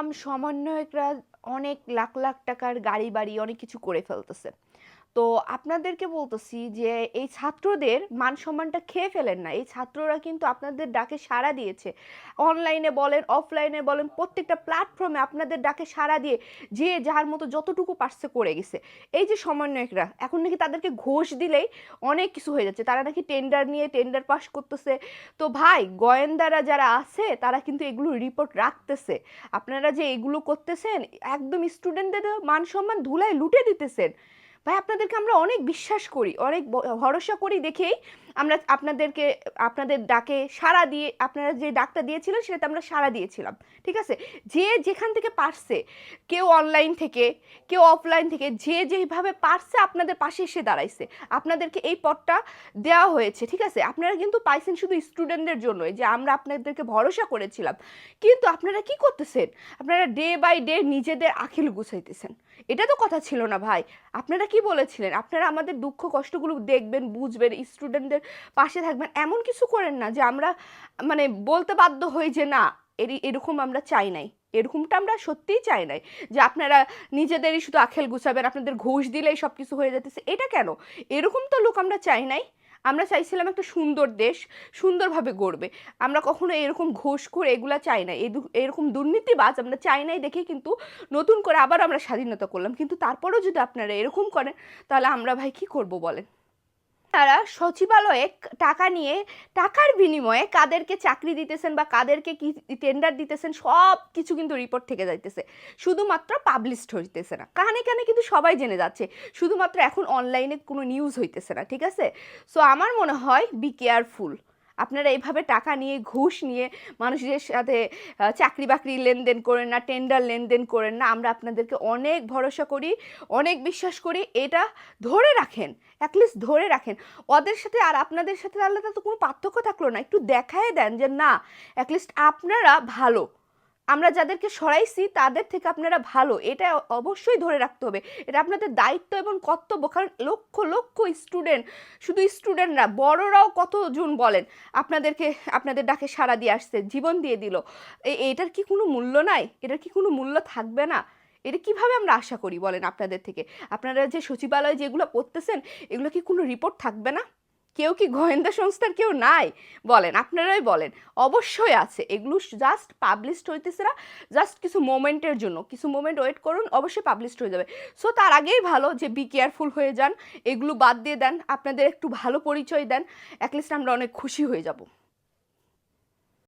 দেখলাম সমন্বয়করা অনেক লাখ লাখ টাকার গাড়ি বাড়ি অনেক কিছু করে ফেলতেছে। তো আপনাদেরকে বলতেছি যে এই ছাত্রদের মান সম্মানটা খেয়ে ফেলেন না। এই ছাত্ররা কিন্তু আপনাদের ডাকে সাড়া দিয়েছে। অনলাইনে বলেন, অফলাইনে বলেন, প্রত্যেকটা প্ল্যাটফর্মে আপনাদের ডাকে সাড়া দিয়ে যে যার মতো যতটুকু পারছে করে গেছে। এই যে সমন্বয়করা, এখন নাকি তাদেরকে ঘোষ দিলেই অনেক কিছু হয়ে যাচ্ছে। তারা নাকি টেন্ডার নিয়ে টেন্ডার পাস করতেছে। তো ভাই, গোয়েন্দারা যারা আছে, তারা কিন্তু এগুলো রিপোর্ট রাখতেছে। আপনারা যে এগুলো করতেছেন, একদম স্টুডেন্টদের মান সম্মান ধুলায় লুটে দিতেছেন। ভাই আপনাদেরকে আমরা অনেক বিশ্বাস করি অনেক ভরসা করি দেখেই আমরা আপনাদেরকে, আপনাদের ডাকে সাড়া দিয়ে, আপনারা যে ডাকটা দিয়েছিলেন সেটাতে আমরা সাড়া দিয়েছিলাম, ঠিক আছে? যে যেখান থেকে পারছে, কেউ অনলাইন থেকে, কেউ অফলাইন থেকে, যে যেভাবে পারছে আপনাদের পাশে এসে দাঁড়াইছে। আপনাদেরকে এই পদটা দেওয়া হয়েছে, ঠিক আছে? আপনারা কিন্তু পাইছেন শুধু স্টুডেন্টদের জন্যই, যে আমরা আপনাদেরকে ভরসা করেছিলাম। কিন্তু আপনারা কি করতেছেন? আপনারা ডে বাই ডে নিজেদের আখিল গুছাইতেছেন। এটা তো কথা ছিল না ভাই। আপনারা কি বলেছিলেন? আপনারা আমাদের দুঃখ কষ্টগুলো দেখবেন, বুঝবেন স্টুডেন্টদের পাশে থাকবেন। এমন কিছু করেন না যে আমরা মানে বলতে বাধ্য হই যে না এরই এরকম আমরা চাই নাই। এরকমটা আমরা সত্যিই চাই নাই যে আপনারা নিজেদেরই শুধু আখেল গুছাবেন, আপনাদের ঘুষ দিলেই সব কিছু হয়ে যেতেছে এটা কেন? এরকম তো লোক আমরা চাই নাই। আমরা চাইছিলাম একটা সুন্দর দেশ, সুন্দরভাবে গড়বে। আমরা কখনো এরকম ঘোষ করে এগুলা চাই না এরকম দুর্নীতিবাজ আমরা চাই নাই দেখে কিন্তু নতুন করে আবার আমরা স্বাধীনতা করলাম। কিন্তু তারপরেও যদি আপনারা এরকম করেন, তাহলে আমরা ভাই কি করব বলেন? তারা সচিবালয়ে টাকা নিয়ে টাকার বিনিময়ে কাদেরকে চাকরি দিতেছেন বা কাদেরকে কি টেন্ডার দিতেছেন, সব কিছু কিন্তু রিপোর্ট থেকে যাইতেছে। শুধুমাত্র পাবলিশড হইতেছে না। কানে কানে কিন্তু সবাই জেনে যাচ্ছে। শুধুমাত্র এখন অনলাইনে কোনো নিউজ হইতেছে না, ঠিক আছে? সো আমার মনে হয় বি কেয়ারফুল আপনারা এইভাবে টাকা নিয়ে, ঘুষ নিয়ে মানুষের সাথে চাকরি বাকরি লেনদেন করেন না টেন্ডার লেনদেন করেন না, আমরা আপনাদেরকে অনেক ভরসা করি, অনেক বিশ্বাস করি, এটা ধরে রাখেন অ্যাটলিস্ট ধরে রাখেন। ওদের সাথে আর আপনাদের সাথে আলাদা তো কোনো পার্থক্য থাকল না, একটু দেখায় দেন যে না অ্যাটলিস্ট আপনারা ভালো। আমরা যাদেরকে সরাইছি, তাদের থেকে আপনারা ভালো। এটা অবশ্যই ধরে রাখতে হবে। এটা আপনাদের দায়িত্ব এবং কর্তব্য। কারণ লক্ষ লক্ষ স্টুডেন্ট শুধু স্টুডেন্টরা বড়রাও কতজন বলেন, আপনাদেরকে, আপনাদের ডাকে সাড়া দিয়ে আসছে, জীবন দিয়ে দিল। এটার কি কোনো মূল্য নাই? এটার কি কোনো মূল্য থাকবে না? এটা কীভাবে আমরা আশা করি বলেন আপনাদের থেকে? আপনারা যে সচিবালয়ে যেগুলো পড়তেছেন, এগুলো কি কোনো রিপোর্ট থাকবে না? কেউ কি গোয়েন্দা সংস্থার কেউ নাই? বলেন, আপনারাই বলেন। অবশ্যই আছে। এগুলো জাস্ট পাবলিশড হইতেছে না। জাস্ট কিছু মোমেন্টের জন্য। কিছু মোমেন্ট ওয়েট করুন, অবশ্যই পাবলিশড হয়ে যাবে। সো তার আগেই ভালো যে বি কেয়ারফুল হয়ে যান। এগুলো বাদ দিয়ে দেন। আপনাদের একটু ভালো পরিচয় দেন। অ্যাটলিস্ট আমরা অনেক খুশি হয়ে যাব।